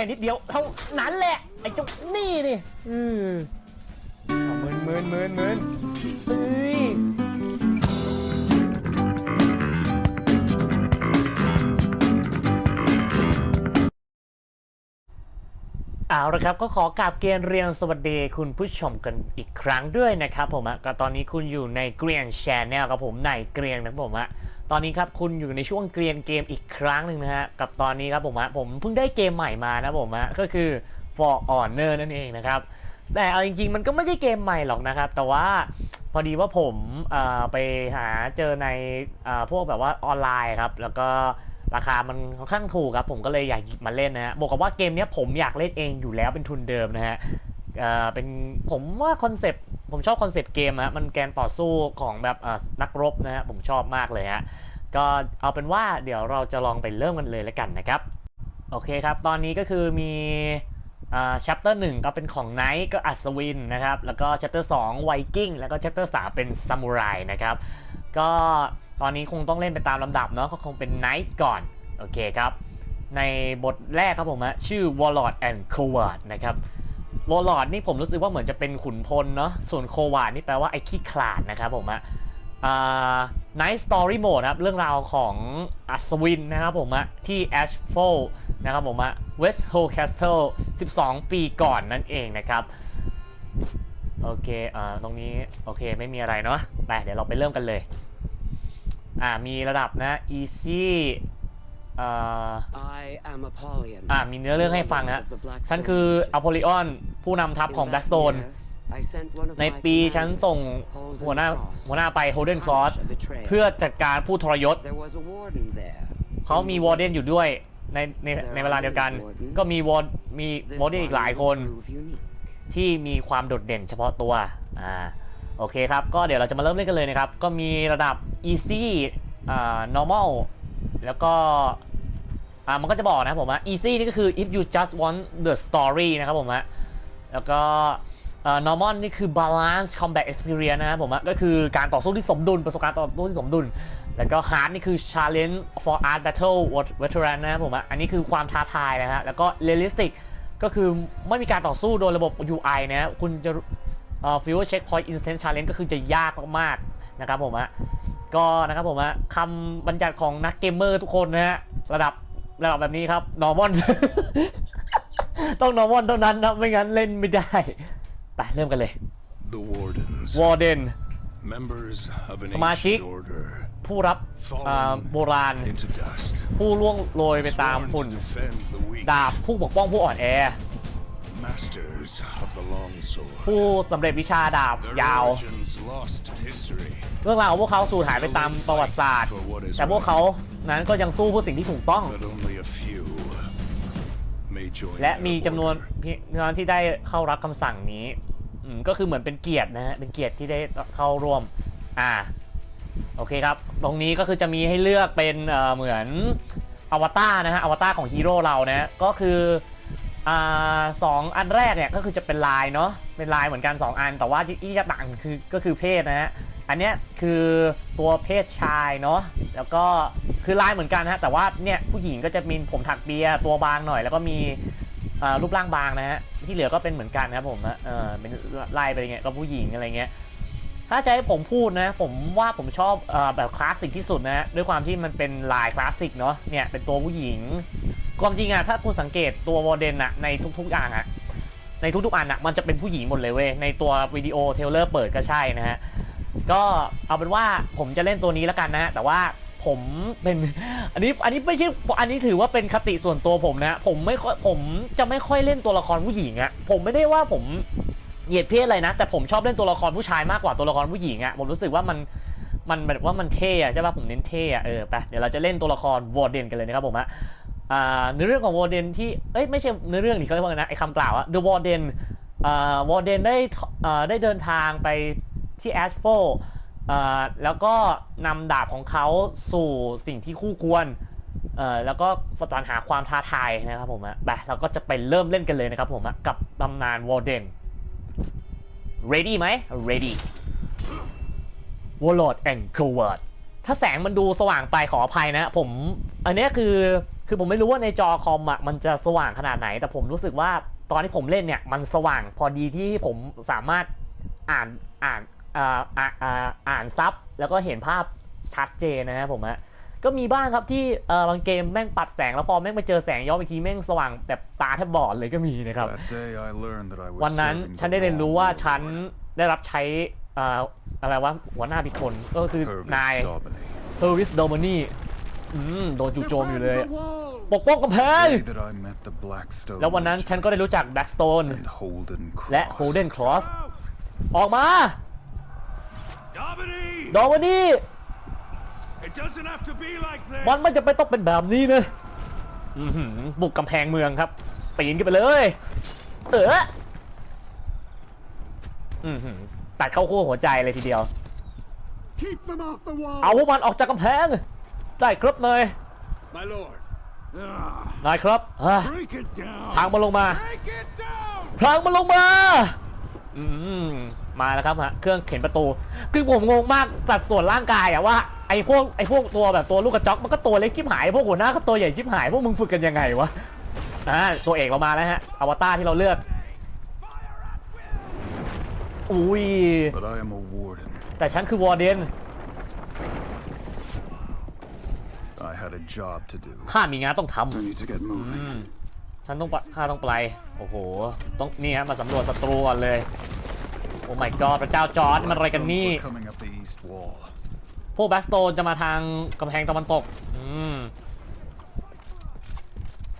ค่นิดเดียวเท่านั้นแหละ ไอ้เจ้านี่นี่ อือเอาหมื่นหมื่นหมื่นหมื่นเอ้ย เอาละครับก็ขอกราบเกียนเรียนสวัสดีคุณผู้ชมกันอีกครั้งด้วยนะครับผมอะก็ตอนนี้คุณอยู่ในเกรียนแชนแนลกับผมในเกรียนนะผมอะตอนนี้ครับคุณอยู่ในช่วงเกรียนเกมอีกครั้งหนึ่งนะฮะกับตอนนี้ครับผมอะผมเพิ่งได้เกมใหม่มานะผมอะก็คือ For Honor นั่นเองนะครับแต่เอาจริงๆมันก็ไม่ใช่เกมใหม่หรอกนะครับ แต่ว่าพอดีว่าผมไปหาเจอในอพวกแบบว่าออนไลน์ครับแล้วก็ ราคามันค่อนข้างถูกครับ ผมก็เลยอยากหยิบมาเล่นนะฮะบอกกับว่าเกมเนี้ยผมอยากเล่นเองอยู่แล้วเป็นทุนเดิมนะฮะเอ่อเป็นผมว่าคอนเซปต์ผมชอบคอนเซปต์เกมฮะมันแกนต่อสู้ของแบบเอ่อนักรบนะฮะผมชอบมากเลยฮะก็เอาเป็นว่าเดี๋ยวเราจะลองไปเริ่มกันเลยแล้วกันนะครับ โอเคครับ ตอนนี้ก็คือมีอ่า chapter 1ก็เป็นของ Knight ก็อัศวินนะครับ แล้วก็ chapter 2 Viking แล้วก็ chapter 3เป็น Samurai นะครับ ก็ ตอนนี้คงต้องเล่นไปตามลำดับเนาะก็คงเป็น Knight ก่อน โอเคครับ ในบทแรกครับผมฮะชื่อ Warlord and Coward นะครับ Warlord นี่ผมรู้สึกว่าเหมือนจะเป็นขุนพลเนาะส่วน Coward นี่แปลว่าไอ้ขี้ขลาดนะครับผมฮะอ่า Night Story Mode ครับ เรื่องราวของอัศวินนะครับผมอะที่ Ashford นะครับผมอะ West Hall Castle 12 ปีก่อนนั่นเองนะครับ โอเคอ่าตรงนี้ โอเค ไม่มีอะไรเนาะไปเดี๋ยวเราไปเริ่มกันเลย อ่ามีระดับนะ easy อ่า I am Apollyon. อ่ามีเนื้อเรื่องให้ฟังฮะ Warlord of the Black ฉันคือ Stone อโพลิออนผู้นำทัพ In ของ that Blackstone year, I sent one of ใน my ปีฉัน commanders, ส่ง Holden หัวหน้า Cross, หัวหน้าไป Holden to Cross punish a betrayer. เพื่อจัดการผู้ทรยศ There was a warden there. เขามีวอร์เดนอยู่ด้วยในในในเวลาเดียวกัน ก็มีวอร์มี This วอร์เดนอีกหลายคน warden will prove unique. ที่มีความโดดเด่นเฉพาะตัวอ่า โอเคครับ ก็เดี๋ยวเราจะมาเริ่มเล่นกันเลยนะครับ ก็มีระดับ easy อ่า normal แล้วก็ อ่า มันก็จะบอกนะผมว่า easy นี่ก็คือ if you just want the story นะครับผมฮะ แล้วก็ normal นี่คือ balance combat experience นะครับผมก็คือการต่อสู้ที่สมดุล ประสบการณ์ต่อสู้ที่สมดุล แล้วก็ hard นี่คือ challenge for art battle veteran นะครับผมอันนี้คือความท้าทายนะฮะ แล้วก็ realistic ก็คือไม่มีการต่อสู้โดยระบบ UI นะคุณจะ เอ่อ fewer checkpoint instant challenge ก็คือจะยากมากๆนะครับผมฮะก็นะครับผมฮะคำบัญญัติของนักเกมเมอร์ทุกคนนะฮะระดับระดับแบบนี้ครับ normal ต้อง normal เท่านั้นนะไม่งั้นเล่นไม่ได้ไปเริ่มกันเลย The Wardens, Warden members of an สมาชิก ancient order, ผู้รับอ่า fallen โบราณ into dust, ผู้ล่วงโรยไปตาม sworn ฝุ่น to defend the weak, ดาบผู้ปกป้องผู้อ่อนแอ ผู้สำเร็จวิชาดาบ Their ยาว origins lost to history. เรื่องราวของพวกเขาสูญหายไปตามประวัติศาสตร์ แต่พวกเขานั้นก็ยังสู้เพื่อสิ่งที่ถูกต้อง But only a few may join และ their มีจำนวน order. เพียงเท่านั้นที่ได้เข้ารับคำสั่งนี้อืมก็คือเหมือนเป็นเกียรตินะฮะเป็นเกียรติที่ได้เข้าร่วม อ่า โอเคครับ ตรงนี้ก็คือจะมีให้เลือกเป็นเอ่อเหมือนอวตารนะฮะอวตารของฮีโร่เรานะฮะก็คือ อ่าสองอันแรกเนี่ยก็คือจะเป็นลายเนาะเป็นลายเหมือนกัน 2 อัน แต่ว่าที่ที่จะต่างคือก็คือเพศนะฮะอันเนี้ยคือตัวเพศชายเนาะแล้วก็คือลายเหมือนกันนะฮะแต่ว่าเนี่ยผู้หญิงก็จะมีผมถักเปียตัวบางหน่อย แล้วก็มีรูปร่างบางนะฮะที่เหลือก็เป็นเหมือนกันนะครับผมนะเออเป็นลายไปอย่างเงี้ยก็ผู้หญิงอะไรเงี้ย ถ้าจะให้ผมพูดนะ ผมว่าผมชอบอแบบคลาสสิกที่สุดนะด้วยความที่มันเป็นลายคลาสสิกเนาะเนี่ยเป็นตัวผู้หญิงความจริงอะถ้าคุณสังเกตตัวโมเดลอะในทุกๆอย่างอะในทุกๆอันอะมันจะเป็นผู้หญิงหมดเลยเว้ยในตัววิดีโอเทเลอร์เปิดก็ใช่นะฮะก็เอาเป็นว่าผมจะเล่นตัวนี้แล้วกันนะ แต่ว่าผมเป็นอันนี้อันนี้ไม่ใช่อันนี้ถือว่าเป็นคติส่วนตัวผมนะ ผมไม่ค่อยผมจะไม่ค่อยเล่นตัวละครผู้หญิงอะผมไม่ได้ว่าผม เหยียดเพศอะไรนะ แต่ผมชอบเล่นตัวละครผู้ชายมากกว่าตัวละครผู้หญิงอะผมรู้สึกว่ามันมันแบบว่ามันเท่อะใช่ป่ะผมเน้นเท่อะเออไปเดี๋ยวเราจะเล่นตัวละครวอร์เดนกันเลยนะครับผมอะอ่าในเรื่องของวอร์เดนที่เอ้ยไม่ใช่ในเรื่องนี่เขาเรียกว่านะไอ้คำกล่าวอะ The Warden อ่าวอร์เดนได้อ่าได้เดินทางไปที่แอสโฟอ่แล้วก็นำดาบของเขาสู่สิ่งที่คู่ควรเอ่อแล้วก็สรรหาความท้าทายนะครับผมอะไปเราก็จะไปเริ่มเล่นกันเลยนะครับผมอะกับตำนานวอร์เดน ready ไหม ready warlord and coward ถ้าแสงมันดูสว่างไปขออภัยนะ ผมอันนี้คือคือผมไม่รู้ว่าในจอคอมอะมันจะสว่างขนาดไหน แต่ผมรู้สึกว่าตอนที่ผมเล่นเนี่ยมันสว่างพอดีที่ผมสามารถอ่านอ่านอ่าอ่าอ่าอ่านซับแล้วก็เห็นภาพชัดเจนนะครับผมฮะ ก็มีบ้างครับที่เออบางเกมแม่งปัดแสงแล้วพอแม่งมาเจอแสงย้อนอีกทีแม่งสว่างแบบตาแทบบอดเลยก็มีนะครับ That day I learned that I was วันนั้น serving ฉัน the ได้เรียนรู้ว่า wrong ฉัน lord, ได้รับใช้เอ่ออะไรวะหัวหน้าผิดคนก็คือ Purvis นาย Daubeny. เฮอร์วิสโดมานี่อืมโดนจู่โจมอยู่เลย ปกป้องกำแพง The day that I met the Blackstone แล้ววันนั้น Legion ฉันก็ได้รู้จักแบ็กสโตน and Holden และ Cross. โฮเดนครอสออกมา Daubeny! โดมานี่ It doesn't have to be like this. มันไม่จะเป็นต้องเป็นแบบนี้นะอื้อหือบุกกำแพงเมืองครับปีนขึ้นไปเลย เอออือหือตัดเข้าขั้วหัวใจเลยทีเดียว Keep them off the wall! เอาพวกมันออกจากกำแพง ได้ครับนาย My lord. นายครับอะ Break it down! พังมันลงมา Break it down! พังมันลงมา อืมมาแล้วครับฮะเครื่องเข็นประตู คือผมงงมากสัดส่วนร่างกายอะว่าไอ้พวกไอ้พวกตัวแบบตัวลูกกระจอกมันก็ตัวเล็กชิบหายพวกหัวหน้าก็ตัวใหญ่ชิบหายพวกมึงฝึกกันยังไงวะอ่าตัวเอกเรามาแล้วฮะอวตารที่เราเลือกอุ้ย But I am a warden. แต่ฉันคือวอร์เดน I had a job to do. ข้ามีงานต้องทำ I need to get อื moving. มฉันต้องปะข้าต้องไป โอ้โห ต้องนี่ฮะมาสำรวจศัตรูก่อนเลย โอ้ my god พระเจ้าจอร์ดมันอะไรกันนี่ Blackstones were coming up the east wall. พวกแบ็กสโตนจะมาทางกำแพงตะวันตก อืม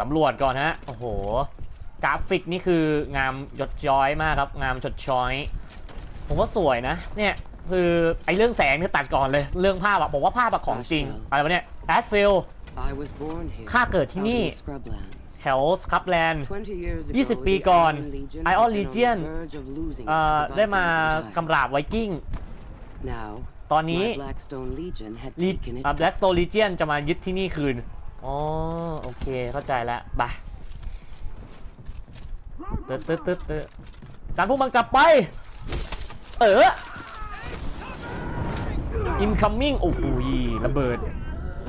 สำรวจก่อนฮะ โอ้โห กราฟิกนี่คืองามหยดย้อยมากครับ งามชดช้อย ผมว่าสวยนะ เนี่ยคือไอ้เรื่องแสงนี่ตัดก่อนเลย เรื่องภาพอะบอกว่าภาพอะของจริง อะไรวะเนี่ยแอสฟิล I was born here. ข้าเกิดที่ out in นี่ the Scrublands. แถวสครับแลนด์ 20 years ago, 20ปี the ก่อน Iron Legion ไอ had ออน been ลี on เจียน the verge of losing it เอ่อ to the ได้มา Vikings entirely. กำราบไวกิ้ง Now, ตอนนี้ my Blackstone Legion had ลี taken it แบล็ก back. สโตลีเจียนจะมายึดที่นี่คืน อ๋อ โอเค เข้าใจแล้วไปตึ๊ดตึ๊ดตึ๊ดตึ๊ดการพวกมันกลับไป เออ incoming โอ้โหระเบิด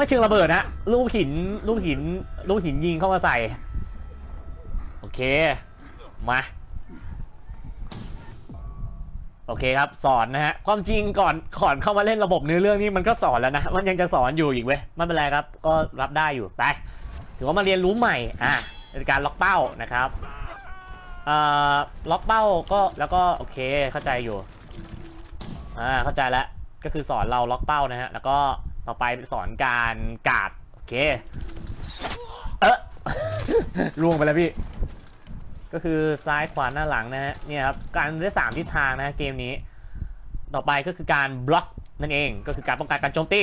ไม่เชิงระเบิดนะลูกหินลูกหินลูกหินยิงเข้ามาใส่ โอเค มา โอเคครับ สอนนะฮะ ความจริงก่อนก่อนเข้ามาเล่นระบบเนื้อเรื่องนี้มันก็สอนแล้วนะ มันยังจะสอนอยู่อีกเว้ยไม่เป็นไรครับ ก็รับได้อยู่ไปถือว่ามาเรียนรู้ใหม่อะเป็นการล็อกเป้านะครับเอ่อล็อกเป้าก็แล้วก็โอเคเข้าใจอยู่อ่าเข้าใจแล้วก็คือสอนเราล็อกเป้านะฮะแล้วก็ ต่อไปสอนการกาดโอเค เออล่วงไปแล้วพี่ ก็คือซ้ายขวาหน้าหลังนะฮะเนี่ยครับการได้สามทิศทางนะเกมนี้ ต่อไปก็คือการบล็อกนั่นเอง ก็คือการป้องกันการโจมตี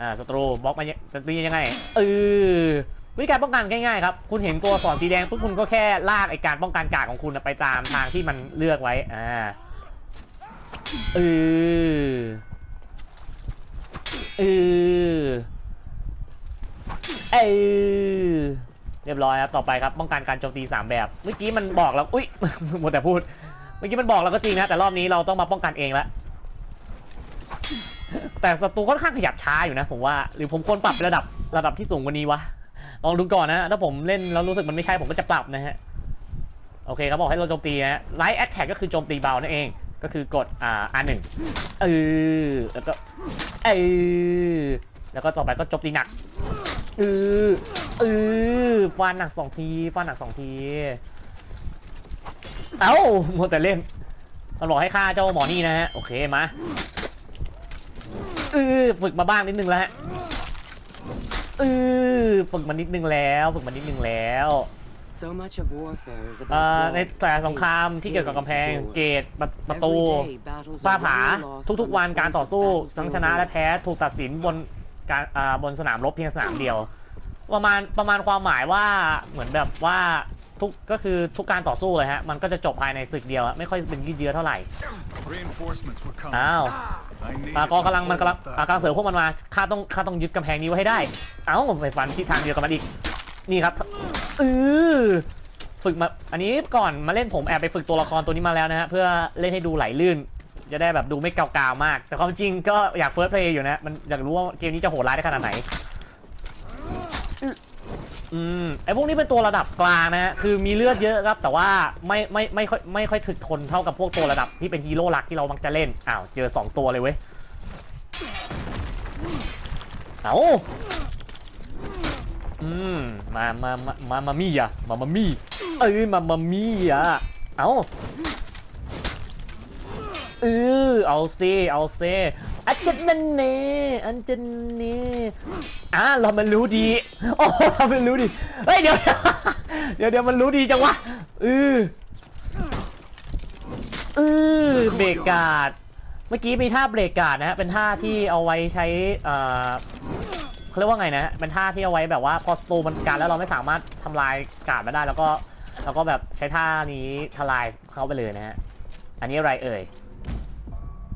อ่าศัตรูบล็อกมาเนี่ยจะตียังไงเออวิธีการป้องกันง่ายๆครับ คุณเห็นตัวสอนสีแดงปุ๊บคุณก็แค่ลากไอการป้องกันกาดของคุณไปตามทางที่มันเลือกไว้อ่าเออ เออเออเรียบร้อยครับ ต่อไปครับป้องกันการโจมตี3แบบ เมื่อกี้มันบอกแล้ว อุ้ยหมดแต่พูด เมื่อกี้มันบอกแล้วก็จริงนะ แต่รอบนี้เราต้องมาป้องกันเองละแต่ศัตรูค่อนข้างขยับช้าอยู่นะ ผมว่า หรือผมควรปรับเป็นระดับระดับที่สูงกว่านี้วะ ลองดูก่อนนะ ถ้าผมเล่นแล้วรู้สึกมันไม่ใช่ผมก็จะปรับนะฮะ โอเคครับบอกให้เราโจมตีนะไลท์แอ t แท็กก็คือโจมตีเบานั่นเอง ก็คือกดอ่า R1 เออแล้วก็เออแล้วก็ต่อไปก็จมตีหนักเออเออฟันหนักสองทีฟันหนักสองที เอ้าหมดแต่เล่นมันบอกให้ฆ่าเจ้าหมอนี่นะฮะโอเคมาเออฝึกมาบ้างนิดนึงแล้วฮะเออฝึกมานิดนึงแล้ว ฝึกมานิดนึงแล้ว So much of warfare is เอ่ about อ war, ในแต่สงคราม hate, ที่เกี่ยวกับกำแพง fears, เก doors. ตประประตู Every day, battles ฟ้า are ผา won and lost ทุก on ๆวัน the การ choice ต่อ of สู้ battlefield ทั้งชนะและแพ้ถูกตัดสินบนการอ่าบนสนามรบเพียงสนามเดียว ประมาณประมาณความหมายว่าเหมือนแบบว่าทุกก็คือทุกการต่อสู้เลยฮะ มันก็จะจบภายในศึกเดียวอะไม่ค่อยเป็นยืดเยื้อเท่าไหร่ Reinforcements were coming. อ้าว I needed อากอกำลังมันกำลัง to hold อ่ากำลังเสริมพวกมันมาข้าต้องข้าต้องยึดกำแพงนี้ไว้ให้ได้ เอ้าไปฟันที่ทางเดียวกับมันอีก นี่ครับ เออฝึกมา อันนี้ก่อนมาเล่นผมแอบไปฝึกตัวละครตัวนี้มาแล้วนะฮะเพื่อเล่นให้ดูไหลลื่น จะได้แบบดูไม่เกาวๆมาก แต่ความจริงก็อยากเฟิร์สเพลย์อยู่นะ มันอยากรู้ว่าเกมนี้จะโหดร้ายได้ขนาดไหน อืมไอพวกนี้เป็นตัวระดับกลางนะฮะคือมีเลือดเยอะครับ แต่ว่าไม่ไม่ไม่ค่อยไม่ค่อยถึกทนเท่ากับพวกตัวระดับที่เป็นฮีโร่หลักที่เรามักจะเล่นอ้าวเจอสองตัวเลยเว้ยเอา อืมมามามามามามี่อะมามามี่เอ้ยมามามี่อะเอาเออเอาซิเอาซิอันเจนเน่อันเจนเน่อะเรามันรู้ดีโอ้เรามันรู้ดีเฮ้ยเดี๋ยวเดี๋ยวเดี๋ยวมันรู้ดีจังวะเออเออเบรกการ์ดเมื่อกี้มีท่าเบรกการ์ดนะฮะเป็นท่าที่เอาไว้ใช้อ่อ เขาเรียกว่าไงนะฮะเป็นท่าที่เอาไว้แบบว่าพอสตูมันการแล้วเราไม่สามารถทำลายการ์ดมาได้แล้วก็แล้วก็แบบใช้ท่านี้ทลายเข้าไปเลยนะฮะอันนี้อะไรเอ่ย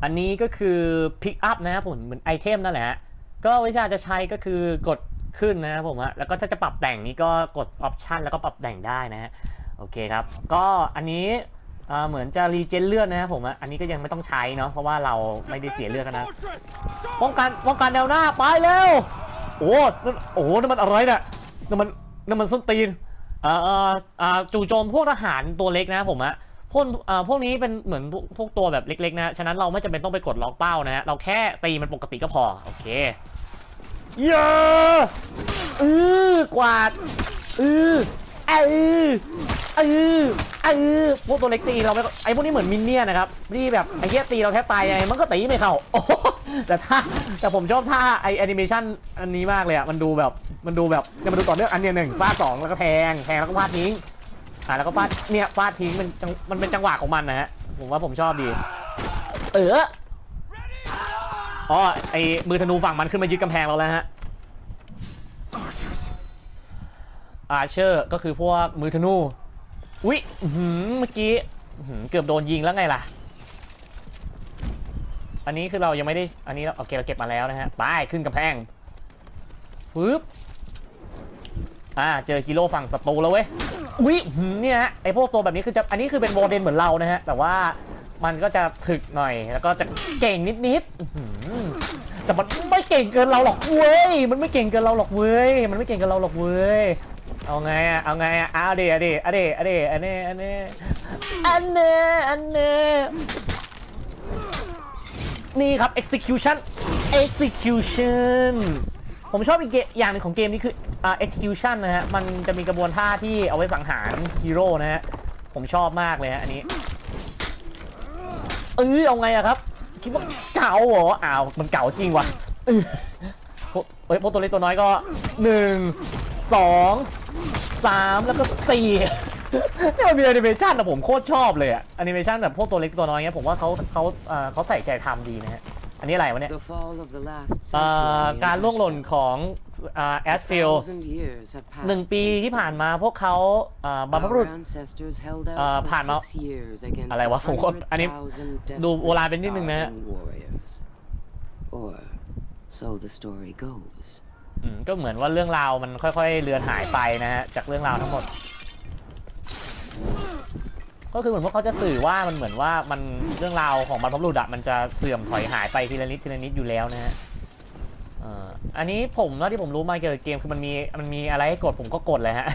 อันนี้ก็คือพิกอัพนะครับผมเหมือนไอเทมนั่นแหละฮะก็วิธีจะใช้ก็คือกดขึ้นนะครับผมฮะแล้วก็ถ้าจะปรับแต่งนี้ก็กดออปชันแล้วก็ปรับแต่งได้นะฮะโอเคครับ ก็อันนี้เอ่อเหมือนจะรีเจนเลือดนะครับผมฮะอันนี้ก็ยังไม่ต้องใช้เนาะเพราะว่าเราไม่ได้เสียเลือดกันนะป้องกันป้องกันแนวหน้าไปเร็ว โอ้นั่นโอ้นั่นมันอะไรเนี่ยนั่นมันนั่นมันส้นตีนอ่าอ่าจู่โจมพวกทหารตัวเล็กนะผมอะพวกอ่าพวกนี้เป็นเหมือนพวกตัวแบบเล็ก ๆ นะฉะนั้นเราไม่จำเป็นต้องไปกดล็อกเป้านะฮะเราแค่ตีมันปกติก็พอโอเคเยอะเออกวาดอือ เออเออเออพวกตัวเล็กตีเราไม่ไอพวกนี้เหมือนมินเนี่ยนะครับที่แบบไอเหี้ยตีเราแค่ตายไงมันก็ตีไม่เข้าโอ้แต่ถ้าแต่ผมชอบท่าไอแอนิเมชันอันนี้มากเลยอะมันดูแบบมันดูแบบเนี่ยมันดูต่อเนื่องอันเนี้ยหนึ่งฟาดสองแล้วก็แทงแทงแล้วก็วาดทิ้งอ่าแล้วก็ฟาดเนี่ยฟาดทิ้งมันมันเป็นจังหวะของมันนะฮะผมว่าผมชอบดี เอออ๋อไอมือธนูฝั่งมันขึ้นมายึดกำแพงเราแล้วฮะ อาเชอร์ก็คือพวกมือธนูอุ๊ยอื้อหือเมื่อกี้เกือบโดนยิงแล้วไงล่ะ อันนี้คือเรายังไม่ได้ อันนี้เราโอเคเราเก็บมาแล้วนะฮะ ไปขึ้นกำแพงปึ๊บ อ่า เจอฮีโร่ฝั่งศัตรูแล้วเว้ย อุ้ยหืมเนี่ยฮะ ไอพวกตัวแบบนี้คือจะ อันนี้คือเป็นโมเดลเหมือนเรานะฮะ แต่ว่ามันก็จะถึกหน่อย แล้วก็จะเก่งนิดๆอื้อหือแต่มันไม่เก่งเกินเราหรอกเว้ย มันไม่เก่งเกินเราหรอกเว้ย มันไม่เก่งเกินเราหรอกเว้ย เอาไงอะเอาไงอะเอาเดเอาเดเอาเดเอาเดอันนี้อันนี้อันนี้อันนี้นี่ครับ execution execution ผมชอบอีกเกอย่างหนึ่งของเกมนี้คืออ่า execution นะฮะ มันจะมีกระบวนท่าที่เอาไว้สังหารฮีโร่นะฮะ ผมชอบมากเลยฮะอันนี้ เออเอาไงอะครับ คิดว่าเก่าเหรออ้าวมันเก่าจริงว่ะเออพวกเฮ้ยพวกตัวเล็กตัวน้อยก็หนึ่งสอง สามแล้วก็สี่นี่มันมีแอนิเมชันนะผมโคตรชอบเลยอะแอนิเมชันแบบพวกตัวเล็กตัวน้อยเนี้ยผมว่าเขาเขาเอ่อเขาใส่ใจทำดีนะฮะ อันนี้อะไรวะเนี่ย The fall of the last เอ่อ century การล่วงหล่นของแอสฟิล thousand years have passed หนึ่งปี since ที่ผ่าน then. มาพวกเขาเอ่อบรรพบุรุษ Our ancestors held out เอ่อ for ผ่านมา six years against อะไรวะผมก็อันนี้ 100,000ดูโบราณไปนิดนึงนะฮะ desperate starving warriors. Or so the story goes. อืมก็เหมือนว่าเรื่องราวมันค่อยๆเลือนหายไปนะฮะจากเรื่องราวทั้งหมด ก็คือเหมือนพวกเขาจะสื่อว่ามันเหมือนว่ามันเรื่องราวของบรรพบุรุษอะมันจะเสื่อมถอยหายไปทีละนิดทีละนิดอยู่แล้วนะฮะอันนี้ผมเท่าที่ผมรู้มาเกี่ยวกับเกมคือมันมีมันมีอะไรให้กดผมก็กดเลยฮะ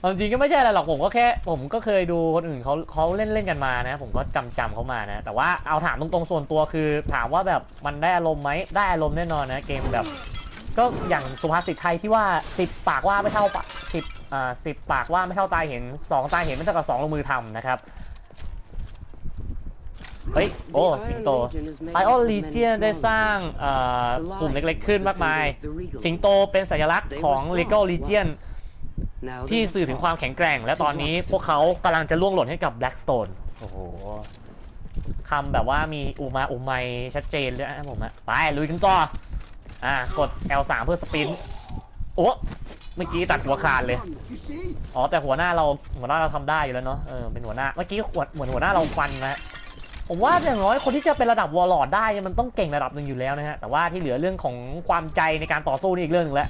ความจริงก็ไม่ใช่อะไรหรอกผมก็แค่ ผมก็เคยดูคนอื่นเขาเขาเล่นเล่นกันมานะ ผมก็จำจำเขามานะ แต่ว่าเอาถามตรงๆส่วนตัวคือ ถามว่าแบบมันได้อารมณ์ไหมได้อารมณ์แน่นอนนะเกมแบบ ก็อย่างสุภาษิตไทยที่ว่าสิบปากว่าไม่เท่าปากสิบอ่าสิบปากว่าไม่เท่าตาเห็นสองตาเห็นไม่เท่ากับสองลงมือทำนะครับ เฮ้ย โอ้สิงโตไอออนลีเจียนได้สร้างอ่อ The กลุ่มเล็กๆขึ้นมากมาย สิงโตเป็นสัญลักษณ์ของ were Legal strong Legion ที่สื่อถึงความแข็งแกร่ง และตอนนี้พวกเขากำลังจะล่วงหล่นให้กับ Blackstone โอ้โหคำแบบว่ามีอุมาอุไมยชัดเจนเลยนะผมอะไปลุยกันต่อ อ่ากด L3 เพื่อสปินโอ้เมื่อกี้ตัดหัวขาดเลย อ๋อแต่หัวหน้าเราหัวหน้าเราทำได้อยู่แล้วเนาะเออเป็นหัวหน้าเมื่อกี้หัวเหมือนหัวหน้าเราฟันนะผมว่าอย่างน้อยคนที่จะเป็นระดับวอลลอดได้มันต้องเก่งระดับหนึ่งอยู่แล้วนะฮะแต่ว่าที่เหลือเรื่องของความใจในการต่อสู้นี่อีกเรื่องหนึงแล้ว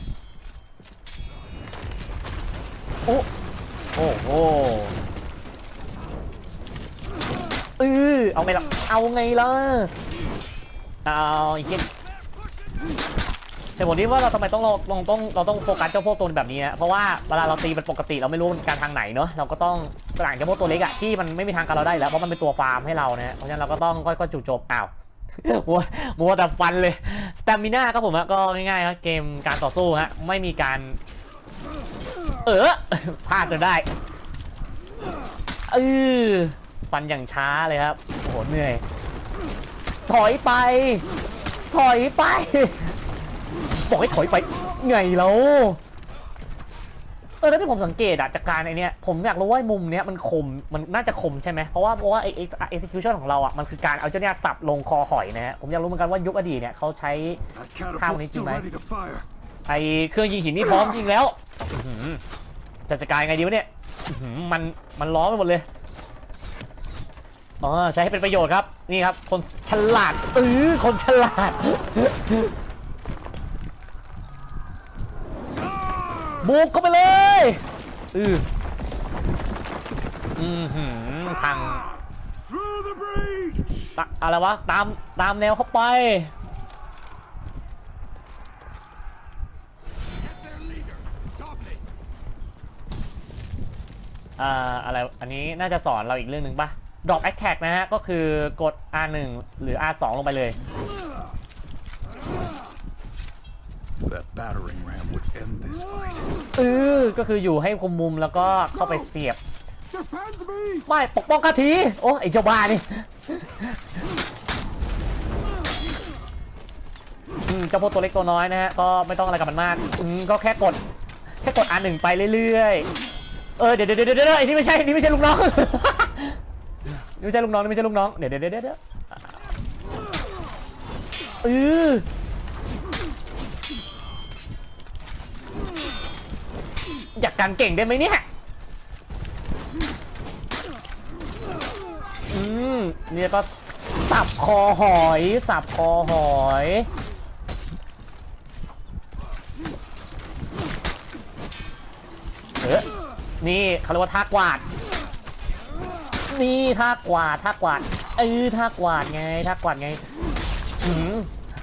โอ้โอ้โหเออเอาไงล่ะเอาไงล่ะเอาอีกเกม แต่ผมคิดว่าเราทำไมต้องเราต้องเราต้องโฟกัสเจ้าพวกตัวแบบนี้นะเพราะว่าเวลาเราตีมันปกติเราไม่รู้การทางไหนเนอะเราก็ต้องต่างเจ้าพวกตัวเล็กอะที่มันไม่มีทางการเราได้แล้วเพราะมันเป็นตัวฟาร์มให้เรานะเพราะฉะนั้นเราก็ต้องค่อยๆจู่โจมอ้าวมัวมัวแต่ฟันเลยสตามิน่าครับผมก็ง่ายๆครับเกมการต่อสู้ฮะไม่มีการ เออพลาดจนได้เออฟันอย่างช้าเลยครับโอ้โหเหนื่อย ถอยไป ถอยไป บอกให้ถอยไปไงแล้วเออแล้วที่ผมสังเกตอะจากการไอเนี้ยผมอยากรู้ว่ามุมเนี้ยมันคมมันน่าจะคมใช่ไหมเพราะว่าเพราะว่าไอไอ execution ของเราอะมันคือการเอาเจ้าเนี่ยสับลงคอหอยนะฮะผมอยากรู้เหมือนกันว่ายุคอดีตเนี่ยเขาใช้ That How catapult's did you still make- ready to fire. ไอเครื่องยิงหินนี่พร้อมจริงแล้วจะจัดการยังไงดีวะเนี่ยมันมันล้อมไปหมดเลยอ๋อใช้ให้เป็นประโยชน์ครับนี่ครับ คนฉลาดเออคนฉลาด บุกเข้าไปเลยอืออือหือทาง Through the breach! ตะอะไรวะ ตาม ตามแนวเข้าไป อ่า อะไร อันนี้น่าจะสอนเราอีกเรื่องหนึ่งปะ drop attack นะฮะ ก็คือกด R1 หรือ R2 ลงไปเลย That battering ram would end this fight. เออก็คืออยู่ให้คุมมุมแล้วก็เข้าไปเสียบ Defend me! ไม่ปกป้องกะทีโอ้ไอเจ้าบ้านี่อืมเจ้าพวกตัวเล็กตัวน้อยนะฮะก็ไม่ต้องอะไรกับมันมากอืมก็แค่กด แค่กดอันหนึ่งไปเรื่อยๆเออเดี๋ยวเดี๋ยวเดี๋ยวเดี๋ยวไอ้นี่ไม่ใช่นี่ไม่ใช่ลูกน้อง นี่ไม่ใช่ลูกน้องนี่ไม่ใช่ลูกน้องเดี๋ยวเดี๋ยวเดี๋ยวเดี๋ยวเอออยา กันเก่งได้ไหมเนี่ยอืมเนี่ยก็สับคอหอยสับคอหอยเออนี่เขาเรียกว่าท่ากวาด นี่ท่ากวาดท่ากวาดเออท่ากวาดไงท่ากวาดไงอืม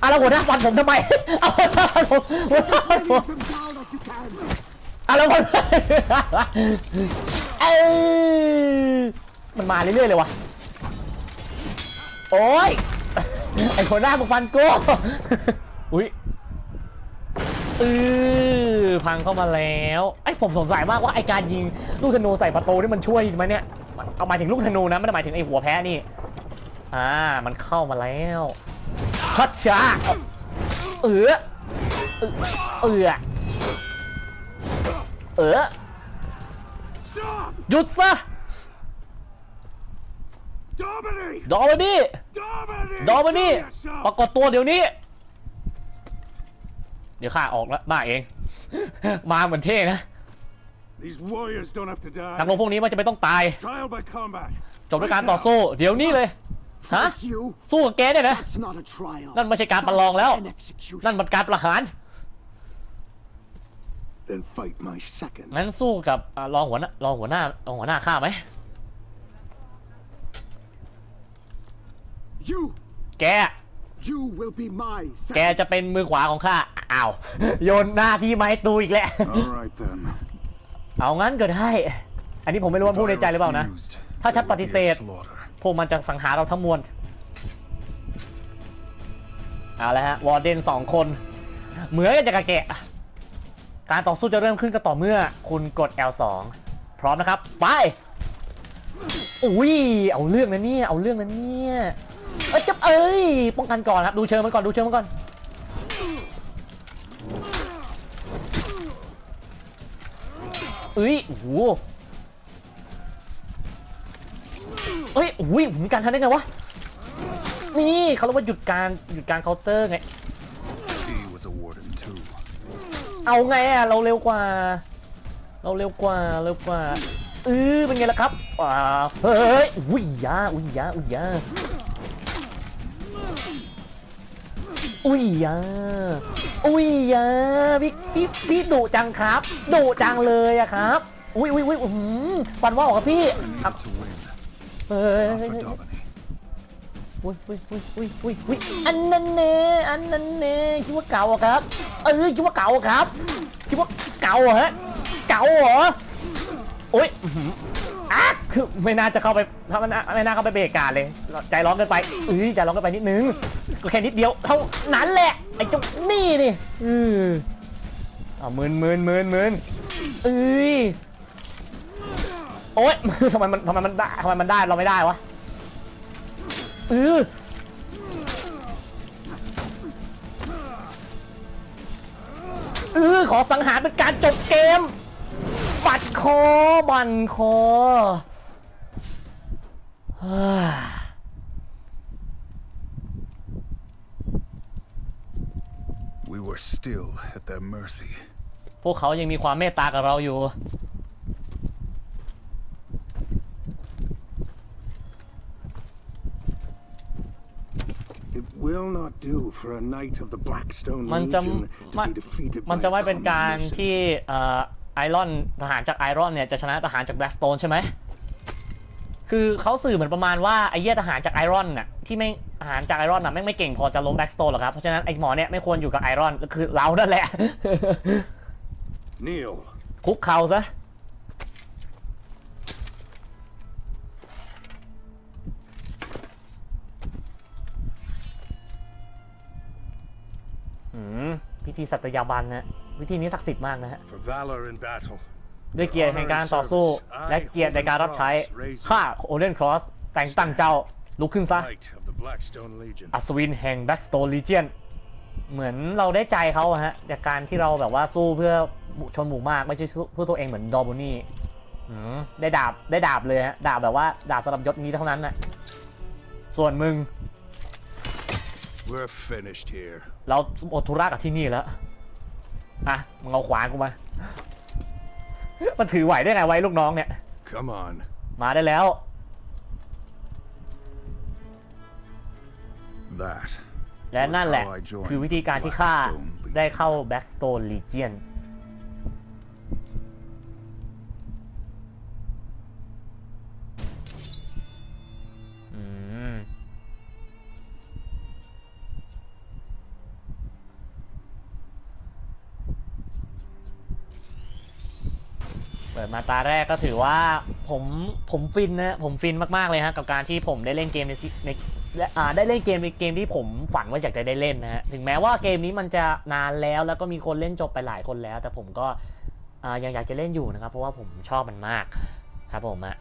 อะแล้วหัวหน้าฟันผมทำไมเอาหัวหน้าฟันผมหัวหน้าฟันผม อะแล้วมันเออมันมาเรื่อยๆเลยวะโอ้ยไอ้คนหน้ามึงฟันกูอุ้ยเออพังเข้ามาแล้วไอ้ผมสงสัยมากว่าไอ้การยิงลูกธนูใส่ประตูนี่มันช่วยไหมเนี่ยเอาหมายถึงลูกธนูนะไม่ได้หมายถึงไอ้หัวแพ้นี่อ่ามันเข้ามาแล้วฮัตชาเออเออ เออเออ Stop! หยุดซะ Dominate! ดอมานี่ Dominate! ดอมานี่ Show yourself! ปรากฏตัวเดี๋ยวนี้ เดี๋ยวข้าออกแล้วบ้าเอง มาเหมือนเท่นะ These warriors don't have to นัก die. รบพวกนี้มันจะไม่ต้องตาย Trial by combat. จบด้วยการต่อสู้ เดี๋ยวนี้เลย ฮะ That's you? สู้กับแกเนี่ยนะ That's not a trial. นั่นไม่ใช่การประลองแล้ว That's an execution. นั่นมันการประหาร Then fight my second. งั้นสู้กับอ่ารองหัวหน้ารองหัวหน้ารองหัวหน้าข้าไหม You, แก you will be my แก second. จะเป็นมือขวาของข้า อ้าว โยนหน้าที่ไมาให้ตูอีกแล้ว All right then. เอางั้นก็ได้ อันนี้ผมไม่รู้ว่า If พูด I ในใจหรือเปล่านะ refused, ถ้าฉัน there ป would ฏิ be เส a ธ slaughter. พวกมันจะสังหารเราทั้งมวล เอาละฮะ วอร์เดนสองคน เหมือนกันจะกระแกะ การต่อสู้จะเริ่มขึ้นก็ต่อเมื่อคุณกด L2 พร้อมนะครับ ไปอุ้ยเอาเรื่องนะเนี่ยเอาเรื่องนะเนี่ยเอ้ยจับเอ้ยป้องกันก่อนครับดูเชิงมันก่อนดูเชิงมันก่อนเอ้ยโอ้โหเอ้ยอุ้ยผมการทันได้ไงวะนี่เขาเรียกว่าหยุดการหยุดการเคาน์เตอร์ไง He was a warden too. เอาไงอะเราเร็วกว่า เราเร็วกว่าเร็วกว่าเออเป็นไงล่ะครับอ่าเฮ้ยอุ้ยยาอุ้ยยาอุ้ยยาอุ้ยยาอุ้ยยาพี่พี่พี่ดุจังครับดุจังเลยอะครับอุ้ยอุ้ยอุ้ยฟันว่าวครับพี่ครับเฮ้ย อุ้ยอุ้ยอุ้ยอุ้ยอุ้ยอุ้ยอันนั้นเน่อันนั้นเน่คิดว่าเก่าอะครับ เออคิดว่าเก่าอะครับ คิดว่าเก่าเหรอฮะ เก่าเหรอโอ้ยอะคือไม่น่าจะเข้าไปถ้ามันไม่น่าเข้าไปเบรกการเลย ใจร้อนเกินไปเอ้ยใจร้อนเกินไปนิดนึง ก็แค่นิดเดียวเท่านั้นแหละ ไอ้เจ้านี่นี่อือเอามืนมืนมืนมืนเอ้ยโอ๊ยทำไมมันทำไมมันได้ทำไมมันได้เราไม่ได้วะ เออเออขอสังหารเป็นการจบเกม ปัดคอ บันคอเฮ้ย We were still at their mercy. พวกเขายังมีความเมตตากับเราอยู่ It will not do for a knight of the Blackstone มันจะ Legion มั to น be defeated มัน by จะ a ไม่เป็น common การ mission. ที่ไอรอนทหารจากไอรอนเนี่ยจะชนะทหารจากแบล็กสโตนใช่ไหมคือเขาสื่อเหมือนประมาณว่าไอ้เหี้ยทหารจากไอรอนน่ะที่ไม่ทหารจากไอรอนน่ะแม่งไม่เก่งพอจะล้มแบล็กสโตนหรอกครับ เพราะฉะนั้นไอ้หมอเนี่ยไม่ควรอยู่กับไอรอนก็คือเรานั่นแหละ Kneel. คุกเข่าซะ ธีสัตยาบันนะวิธีนี้ศักดิ์สิทธิ์มากนะฮะ For valor in battle. ด้วยเกียรติแห่งการต่อสู้ และเกียรติในการรับใช้ข้าโอเดนครอสแต่งตั้งเจ้าลุกขึ้นซะ Knight of the Blackstone Legion. อัศวินแห่งแบ็กสโตนลีเจียนเหมือนเราได้ใจเขาอะฮะจากการที่เราแบบว่าสู้เพื่อหมู่ชนหมู่มากไม่ใช่สู้เพื่อตัวเองเหมือนดอร์บูนี่อืมได้ดาบได้ดาบเลยฮะดาบแบบว่าดาบสำหรับยศนี้เท่านั้นน่ะส่วนมึง We're finished here. เราหมดธุระกับที่นี่แล้ว อะ มึงเอาขวานกูมา มันถือไหวได้ไงไว้ลูกน้องเนี่ย Come on. มาได้แล้ว That. และนั่นแหละ was how I joined คือวิธีการที่ข้า Blackstone Legion ได้เข้า Backstone Legion มาตาแรกก็ถือว่าผมผมฟินนะผมฟินมากๆเลยฮะกับการที่ผมได้เล่นเกมในในอ่าได้เล่นเกมในเกมที่ผมฝันว่าอยากจะได้เล่นนะฮะถึงแม้ว่าเกมนี้มันจะนานแล้วแล้วก็มีคนเล่นจบไปหลายคนแล้ว แต่ผมก็อ่ายังอยากจะเล่นอยู่นะครับ เพราะว่าผมชอบมันมากครับผมอะ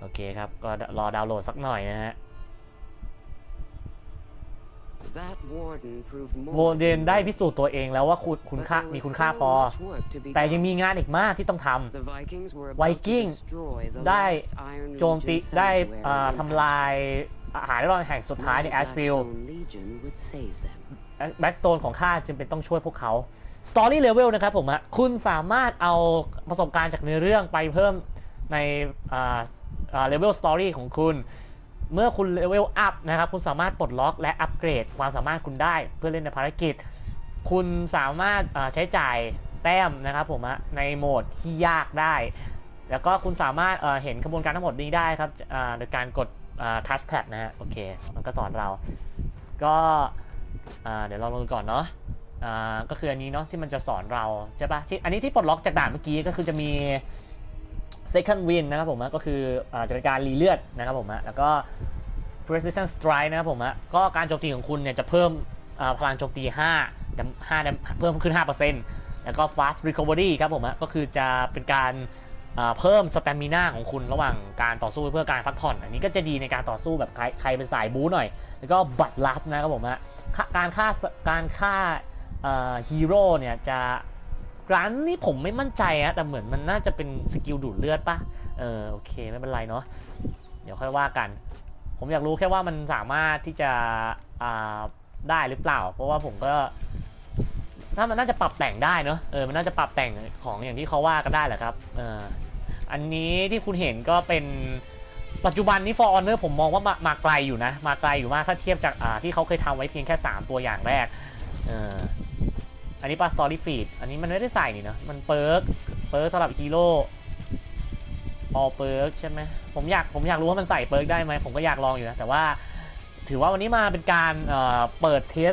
โอเคครับ ก็รอดาวน์โหลดสักหน่อยนะฮะ โวเดน than ได้ good, พิสูจน์ตัวเองแล้วว่าคุณคุณ but ค่า there was มีคุณค่า still พอ much work to be แต่ยัง done. มีงานอีกมากที่ต้องทำ The Vikings were ไว about to กิ้ง destroy the ได้ last Iron โจมตี Legion ได้ sanctuary อ่า in ทำลาย Ashfield. อาหารรอนแห่งสุดท้ายใน My แอชฟิลด์ Blackstone Legion would save them. แบ็กโตนของข้าจึงเป็นต้องช่วยพวกเขาสตอรี่เลเวลนะครับผมฮะคุณสามารถเอาประสบการณ์จากเนื้อเรื่องไปเพิ่มในเลเวลสตอรี่ของคุณ เมื่อคุณเลเวลอัพนะครับ คุณสามารถปลดล็อกและอัปเกรดความสามารถคุณได้เพื่อเล่นในภารกิจ คุณสามารถใช้จ่ายแต้มนะครับผมในโหมดที่ยากได้ แล้วก็คุณสามารถเห็นกระบวนการทั้งหมดนี้ได้ครับโดยการกดทัชแพดนะฮะโอเค มันก็สอนเรา ก็เดี๋ยวเราลงก่อนเนาะก็คืออันนี้เนาะที่มันจะสอนเราใช่ปะที่อันนี้ที่ปลดล็อกจากด่านเมื่อกี้ก็คือจะมี second win นะครับผมก็คือจะเป็นการรีเลือดนะครับผมแล้วก็ precision strike นะครับผมก็การโจมตีของคุณเนี่ยจะเพิ่มพลังโจมตี5 5 เพิ่มขึ้น 5%แล้วก็ fast recovery ครับผมก็คือจะเป็นการเพิ่มส t ตมิน่าของคุณระหว่างการต่อสู้เพื่อการพักผ่อน อันนี้ก็จะดีในการต่อสู้แบบใครใครเป็นสายบู๊หน่อย แล้วก็บัตรลัสนะครับผมฮะการฆ่าการฆ่าฮีโร่เนี่ยจะ ร้านนี้ผมไม่มั่นใจฮะแต่เหมือนมันน่าจะเป็นสกิลดูดเลือดปะเออโอเคไม่เป็นไรเนาะเดี๋ยวค่อยว่ากัน ผมอยากรู้แค่ว่ามันสามารถที่จะอ่าได้หรือเปล่า เพราะว่าผมก็ ถ้ามันน่าจะปรับแต่งได้เนอะเออมันน่าจะปรับแต่งของอย่างที่เขาว่ากันได้แหละครับเอออันนี้ที่คุณเห็นก็เป็นปัจจุบันนี้ For Honor ผมมองว่ามามาไกลอยู่นะ มาไกลอยู่มากถ้าเทียบจากอ่าที่เขาเคยทำไว้เพียงแค่ 3 ตัวอย่างแรกเออ อันนี้ปลา Story Feed อันนี้มันไม่ได้ใส่นี่เนอะมันเปิร์กเปิร์กสำหรับฮีโร่ all perk ใช่ไหมผมอยากผมอยากรู้ว่ามันใส่เปิร์กได้ไหมผมก็อยากลองอยู่นะแต่ว่าถือว่าวันนี้มาเป็นการเเปิดเทส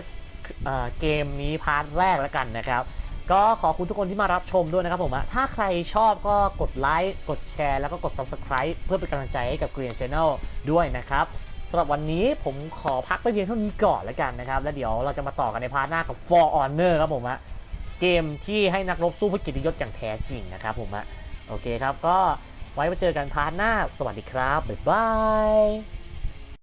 เเกมนี้พาร์ทแรกแล้วกันนะครับ ก็ขอบคุณทุกคนที่มารับชมด้วยนะครับผมถ้าใครชอบก็กดไลค์กดแชร์แล้วก็กด subscribe เพื่อเป็นกำลังใจให้กับ Green Channel ด้วยนะครับ สำหรับวันนี้ผมขอพักไปเพียงเท่านี้ก่อนแล้วกันนะครับ แล้วเดี๋ยวเราจะมาต่อกันในพาร์ทหน้ากับ For Honor ครับผมอะเกมที่ให้นักรบสู้เพื่อกิตยศอย่างแท้จริงนะครับผมอะโอเคครับก็ไว้มาเจอกันพาร์ทหน้า สวัสดีครับ บ๊ายบาย